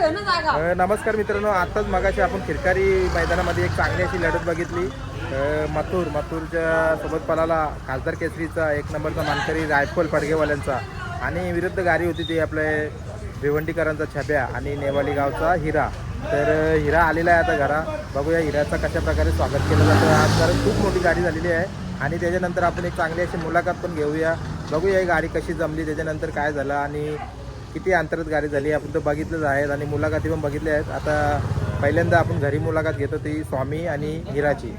नमस्कार मित्रांनो आताच मगाशी आपण खिरकारी मैदानामध्ये एक चांगली अशी लढत बघितली. मथूर मथुर मथुरच्या सोबत पलाला खासदार केसरीचा एक नंबरचा मानकरी रायफल पडगेवाल्यांचा आणि विरुद्ध गाडी होती ती आपले भिवंडीकरांचा छब्या आणि नेवाली गावचा हिरा. तर हिरा आलेला आहे आता घरा. बघूया हिऱ्याचा कशा प्रकारे स्वागत केलं जातं. आज कारण खूप मोठी गाडी झालेली आहे आणि त्याच्यानंतर आपण एक चांगली अशी मुलाखत पण घेऊया. बघूया ही गाडी कशी जमली त्याच्यानंतर काय झालं आणि किती अंतरात गाडी झाली आपण तर बघितलंच आहेत आणि मुलाखती पण बघितल्या आहेत. आता पहिल्यांदा आपण घरी मुलाखत घेतो ती स्वामी आणि हिराची.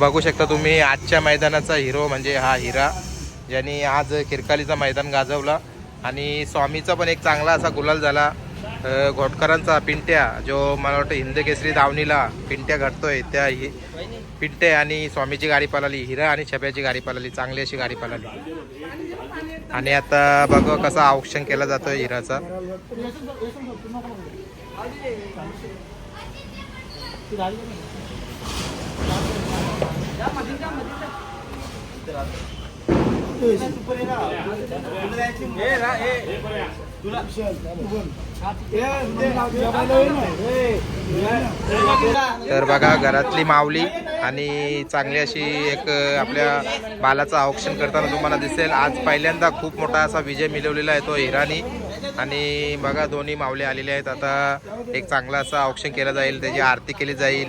बघू शकता तुम्ही आजच्या मैदानाचा हिरो म्हणजे हा हिरा ज्यांनी आज खिरकालीचा मैदान गाजवला. आणि स्वामीचा पण एक चांगला असा गुलाल झाला. घोटकरांचा पिंट्या जो मला वाटतं हिंद केसरी दावणीला पिंट्या घडतोय त्या पिंटे आणि स्वामीची गाडी पळाली हिरा आणि छब्याची गाडी पळाली चांगली अशी गाडी पळाली. आणि आता बघ कसा औक्षण केला जातोय हिराचा. तर बघा घरातली माऊली आणि चांगली अशी एक आपल्या बालाचं औक्षण करताना तुम्हाला दिसेल. आज पहिल्यांदा खूप मोठा असा विजय मिळवलेला आहे तो हिरानी. आणि बघा दोन्ही मावले आलेले आहेत. आता एक चांगला असा औक्षण केलं जाईल त्याची आरती केली जाईल.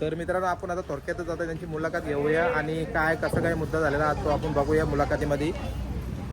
तर मित्रांनो आपण आता थोडक्यातच आता त्यांची मुलाखत घेऊया आणि काय कसं काय मुद्दा झालेला आज तो आपण बघूया मुलाखतीमध्ये.